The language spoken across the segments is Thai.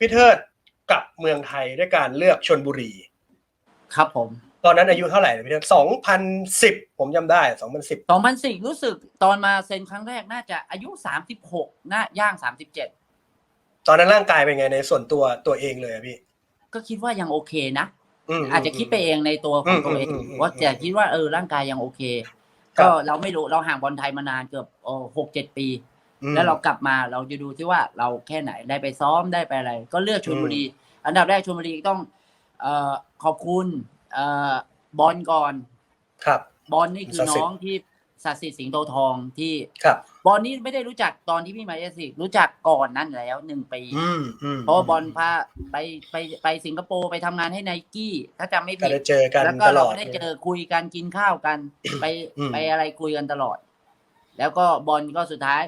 พี่เทิดกลับเมืองไทยด้วยการเลือกชนบุรี ครับผม ตอนนั้นอายุเท่าไหร่พี่เทิดสองพันสิบผมจำได้สองพันสิบ2010รู้สึกตอนมาเซ็นครั้งแรกน่าจะอายุ36น่าย่าง37ตอนนั้นร่างกายเป็นไงในส่วนตัวตัวเองเลยอะพี่ ก็คิดว่ายังโอเคนะมอาจจะคิดไปเองในตัวของตัวเองอืมอืมอืมว่าจะคิดว่าเออร่างกายยังโอเคครับก็เราไม่รู้เราห่างบอลไทยมานานเกือบหกเจ็ดปีอืม แล้วเรากลับมาเราจะดูที่ว่าเราแค่ไหนได้ไปซ้อมได้ไปอะไร ก็เลือกชลบุรี อันดับแรกชลบุรีต้องเอ่อขอบคุณเอ่อบอลก่อน ครับ บอลนี่คือศักดิ์สิทธิ์น้องที่ศักดิ์สิทธิ์สิงห์โตทองที่ครับ บอลนี่ไม่ได้รู้จักตอนที่พี่มาเอสิกรู้จักก่อนนั้นแล้วหนึ่งปีอืมอืมเพราะว่าบอลพาไปไปไปสิงคโปร์ไปทำงานให้ไนกี้ถ้าจำไม่ก็ผิดได้เจอกันแล้วก็ตลเราอดได้เจอคุยกันกินข้าวกัน ไปอืมไปอะไรคุยกันตลอด แล้วก็บอลก็สุดท้าย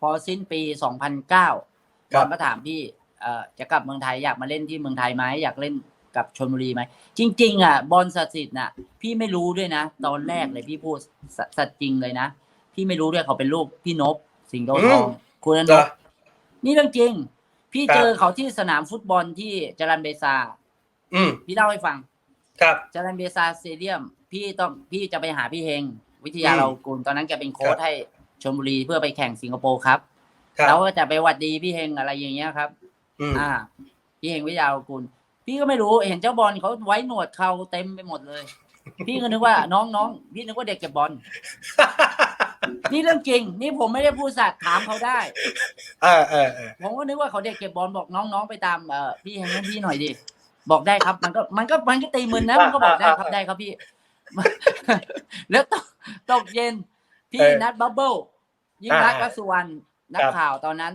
พอสิ้นปี 2009บอลก็ถามพี่เอ่อจะกลับเมืองไทยอยากมาเล่นที่เมืองไทยไหมอยากเล่นกับชลบุรีไหมจริง ๆ อะ บอลสัตสิทธิ์น่ะ พี่ไม่รู้ด้วยนะ ตอนแรกเลยพี่พูดสสัตย์จริงเลยนะพี่ไม่รู้ด้วยเขาเป็นลูกพี่นบสิงห์โตทองคุณนเหรบอนี่เรื่องจริง พี่ครับเจอเขาที่สนามฟุตบอลที่จรันเบซาอืมพี่เล่าให้ฟัง ครับจรันเบซาสเตเดียม พี่ต้องพี่จะไปหาพี่เฮง วิทยาอืมเรากุลตอนนั้นแกเป็นโค้ครัชบให้ ชลบุรีเพื่อไปแข่งสิงคโปร์ครับครับเราก็จะไปหวัดดีพี่เฮงอะไรอย่างเงี้ยครับ อืมอ่า พี่เฮงวิทยาเรากุลพี่ก็ไม่รู้เห็นเจ้าบอลเขาไว้หนวดเขาเต็มไปหมดเลย พี่ก็นึกว่าน้องน้องพี่นึกว่าเด็กเก็บบอลนี่เรื่องจริง นี่ผมไม่ได้พูดสัตว์ถามเขาได้ เออเออเออผมก็นึกว่าเขาเด็กเก็บบอลบอกน้องๆไปตามเอ่อพี่เฮงให้พี่หน่อยดิบอกได้ครับ มันก็มันก็มันก็ตีมึนนะมันก็บอกได้ครับได้ครับพี่ แล้วตกตกเย็น พี่นัดบับเบิ้ลยิ่งรักษณ์รักสุวรรณนักข่าวตอนนั้น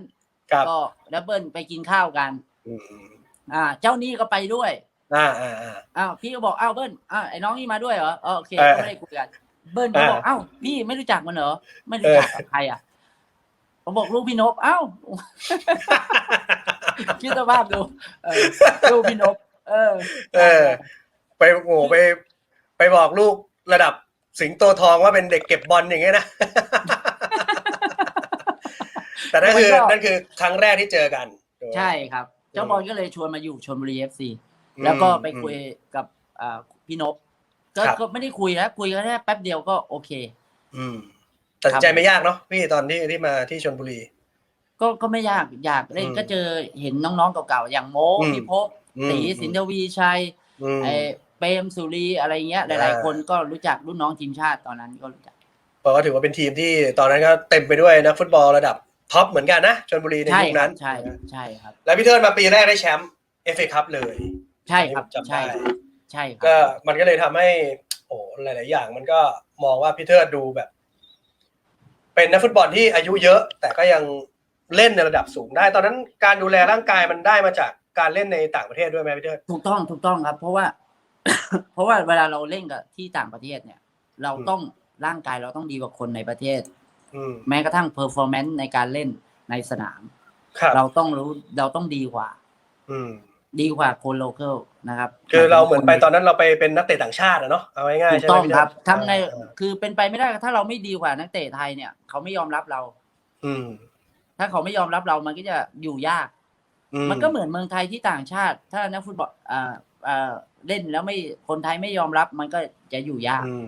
ครับก็ดับเบิลไปกินข้าวกันอืมอืมอ่า เจ้าหนี้ก็ไปด้วยอ่าอ่าอ่าอ้าวพี่ก็บอกอ้าวเบิ้ลอ้าวไอ้น้องนี่มาด้วยเหรอเออโอเคเออก็ไม่ได้คุยกันเบิ้ลก็บอกเอออ้าวพี่ไม่รู้จักมันเหรอไม่รู้จักกับใครอะผมบอกลูกพี่นพอ้าวคิดสภาพดูเออลูกพี่นพเออ เออ ไปโอ้ไปไปบอกลูกระดับ สิงโตทองว่าเป็นเด็กเก็บบอลอย่างเงี้ยนะ แต่นั่นคือนั่นคือครั้งแรกที่เจอกัน ใช่ครับ เจ้าบอลก็เลยชวนมาอยู่ชลบุรีเอฟซีแล้วก็ไปคุยกับอ่าพี่นพก็ครับก็ไม่ได้คุยแล้วคุยกันแค่แป๊บเดียวก็โอเค อืมตัดสินใจไม่ยากเนาะพี่ตอนที่ที่มาที่ชลบุรี ก็ก็ไม่ยากอยากเล่นอืมก็เจอเห็นน้องๆเก่าๆอย่างโมอืมพี่ภพอืมตีสินทวีชัยอืมไอ้ เปรมสุรีอะไรเงี้ยหลายอ่าๆคนก็รู้จักรุ่นน้องทีมชาติตอนนั้นก็รู้จักเพราะว่าถือว่าเป็นทีมที่ตอนนั้นก็เต็มไปด้วยนักฟุตบอลระดับท็อปเหมือนกันนะชลบุรีในใช่ยุคครันั้บนใช่ใช่ครับ แล้วพี่เทิร์นมาปีแรกได้แชมป์เอฟเอคัพเลย ใช่ครับจำได้ใช่ใช่ครัก็บมันก็เลยทำให้โอ้หลาย ๆ อย่าง มันก็มองว่าพี่เทิดดูแบบ เป็นนักฟุตบอลที่อายุเยอะ แต่ก็ยังเล่นในระดับสูงได้ ตอนนั้นการดูแลร่างกายมันได้มาจากการเล่นในต่างประเทศด้วยไหมพี่เทิดถูกต้องถูกต้องครับ เพราะว่า เพราะว่าเวลาเราเล่นกับที่ต่างประเทศเนี่ย เราอืมต้องร่างกายเราต้องดีกว่าคนในประเทศอืมแม้กระทั่งเพอร์ฟอร์แมนซ์ในการเล่นในสนามครับเราต้องรู้เราต้องดีกว่าอืมดีกว่าคนโลเคอลนะครับ คือเราเหมือนไปตอนนั้นเราไปเป็นนักเตะต่างชาติอะเนาะเอาง่ายๆถูใช่กไหมต้องพี่คเทิรัดบทำไงเออคือเป็นไปไม่ได้ถ้าเราไม่ดีกว่านักเตะไทยเนี่ย เขาไม่ยอมรับเรา อืมถ้าเขาไม่ยอมรับเรามันก็จะอยู่ยากอืมันก็เหมือนเมืองไทยที่ต่างชาติ ถ้านักฟุตบอลอ่าอ่า เล่นแล้วไม่คนไทยไม่ยอมรับมันก็จะอยู่ยากอืม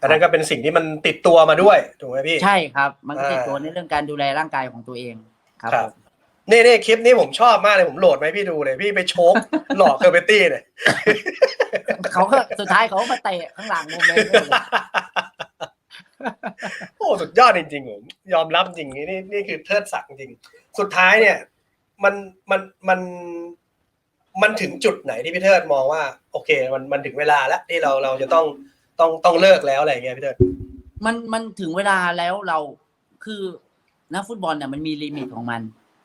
อันนั้นก็เป็นสิ่งที่มันติดตัวมาด้วยถูกไหมพี่ใช่ครับ มันก็ติดอ่าตัวในเรื่องการดูแลร่างกายของตัวเองครับครับนี่นี่คลิปนี้ผมชอบมากเลยผมโหลดมาให้พี่ดูเลย พี่ไปโชกหลอกเคอร์เบตตี้เนี่ยเขาก็สุดท้ายเขาก็มาเตะข้างหลังผมเลยโอ้สุดยอดจริงๆผมยอมรับจริงนี่นี่คือเทิดศักดิ์จริง สุดท้ายเนี่ย มันมันมัน มันถึงจุดไหนที่พี่เทิดมองว่า โอเค มันมันถึงเวลาแล้วที่เราเราจะต้องต้องต้องเลิกแล้วอะไรอย่างเงี้ยพี่เทิดมันมันถึงเวลาแล้วเราคือนักฟุตบอลเนี่ยมันมีลิมิตของมัน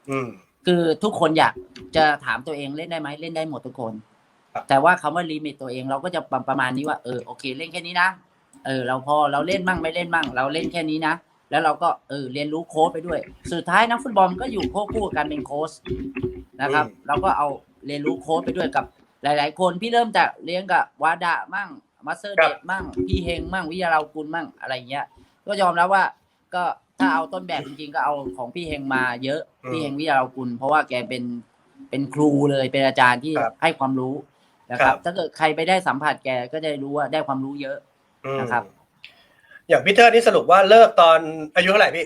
อืม คือทุกคนอยากจะถามตัวเองเล่นได้ไหมเล่นได้หมดทุกคน ครับ แต่ว่าคำว่าลิมิตตัวเองเราก็จะประประมาณนี้ว่าเออโอเค เล่นแค่นี้นะเออ เราพอเราเล่นมั่งไม่เล่นมั่ง เราเล่นแค่นี้นะแล้วเราก็เออเรียนรู้โค้ชไปด้วย สุดท้ายนักฟุตบอลก็อยู่ควบคู่กับการเป็นโค้ชนะครับ เราก็เอา เรียนรู้โค้ชไปด้วยกับหลาย ๆ คนพี่เริ่มจากเลี้ยงกับวาดามั่งมาสเตอร์ครัเดบมั่งพี่เฮงมั่งวิยาเรากุลมั่งอะไรเงี้ย ก็ยอมรับว่าก็ถ้าเอาต้นแบบจริงๆก็เอาของพี่เฮงมาเยอะอืมพี่เฮงวิยาเรากุลเพราะว่าแกเป็นเป็นครูเลยเป็นอาจารย์ที่ครับให้ความรู้นะคครัรับบถ้าเกิดใครไปได้สัมผัสแกก็จะรู้ว่าได้ความรู้เยอะอืมนะครับอย่างพี่เทิดนี่สรุปว่าเลิกตอนอายุเท่าไหร่พี่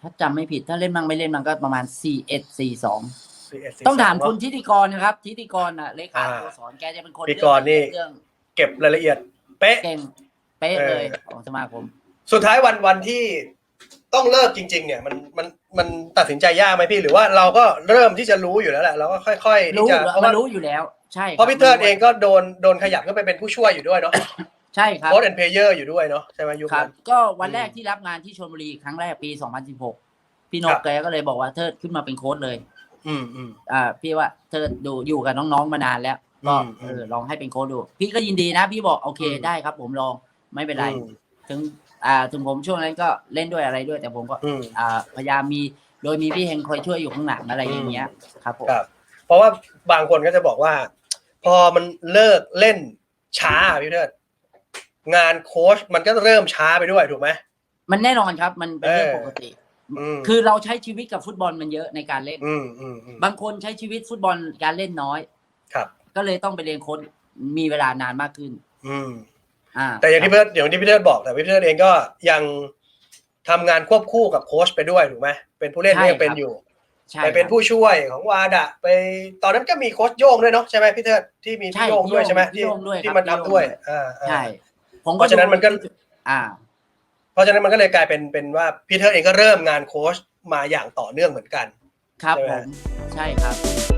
ถ้าจำไม่ผิดถ้าเล่นบ้างไม่เล่นมันก็ประมาณ4 1 4 2 41ต้องถาม42คุณทิติกรนะครับทิติกรน่ะเลขาอ่าตัวสอนแกจะเป็นคนพิธีกรนี่ เรื่องเก็บรายละเอียด เป๊ะ เก่งเป๊ะเออเลยของสมาคม สุดท้ายวันวันที่ต้องเลิกจริง ๆ เนี่ย มันมันมันตัดสินใจยากไหมพี่ หรือว่าเราก็เริ่มที่จะรู้อยู่แล้วแหละเราก็ค่อยๆที่รู้จะอยู่เพราะมัว่านรู้อยู่แล้ว ใช่คบเพราะพี่เทิดเองก็โดนโดนขยับขึ้นไปเป็นผู้ช่วยอยู่ด้วยเนาะใช่ครับ โค้ดแอนเพเยอร์อยู่ด้วยเนาะใช่ไหมยุคครับนั้น ก็วันแรกอืมที่รับงานที่ชลบุรีครั้งแรกปี 2016 พี่นครักบ แกก็เลยบอกว่าเทิดขึ้นมาเป็นโค้ชเลย อืมอืมอ่าพี่ว่าเทิดดูอยู่กับน้องๆมานานแล้วก็อืมเออลองให้เป็นโค้ชดู พี่ก็ยินดีนะ พี่บอกโอเคอืมได้ครับ ผมลองไม่เป็นไรอืมถึง อ่าถึงผมช่วงนั้นก็เล่นด้วยอะไรด้วย แต่ผมก็อืมอ่าพยายามมีโดยมีพี่เฮงคอยช่วยอยู่ข้างหลังอะไรอย่างเงี้ยครับผมครับ เพราะว่าบางคนก็จะบอกว่า พอมันเลิกเล่นช้าอะพี่เทิดงานโค้ชมันก็เริ่มช้าไปด้วยถูกไหมมันแน่นอนครับ มันเป็นเรื่องเออปกติอืม คือเราใช้ชีวิตกับฟุตบอลมันเยอะในการเล่นอืมอืมอืมบางคนใช้ชีวิตฟุตบอลการเล่นน้อยครับ ก็เลยต้องไปเรียนโค้ชมีเวลานานมากขึ้น อืมอ่า แต่อย่างที่พี่เทิดอย่างที่พี่เทิดบอกแต่พี่เทิดเองก็ยังทำงานควบคู่กับโค้ชไปด้วยถูกไหมเป็นผู้เล่นก็ยังเป็นอยู่ใช่ไปเป็นครับผู้ช่วยของวาดะ ไปตอนนั้นก็มีโค้ชโย่งด้วยเนาะใช่ไหมพี่เทิดที่มีใช่พี่โย่งด้วยใช่ไหมพี่ที่โย่งด้วยที่ครับมันพี่โย่งทำด้วยอ่าอ่าใช่ผมเพราะฉะนั้นมันก็ อ่าเพ ราะฉะนั้นมันก็เลยกลายเป็นเป็นว่าพี่เทิดเองก็เริ่มงานโค้ชมาอย่างต่อเนื่องเหมือนกัน ครับใช่ไหผมมใช่ครับ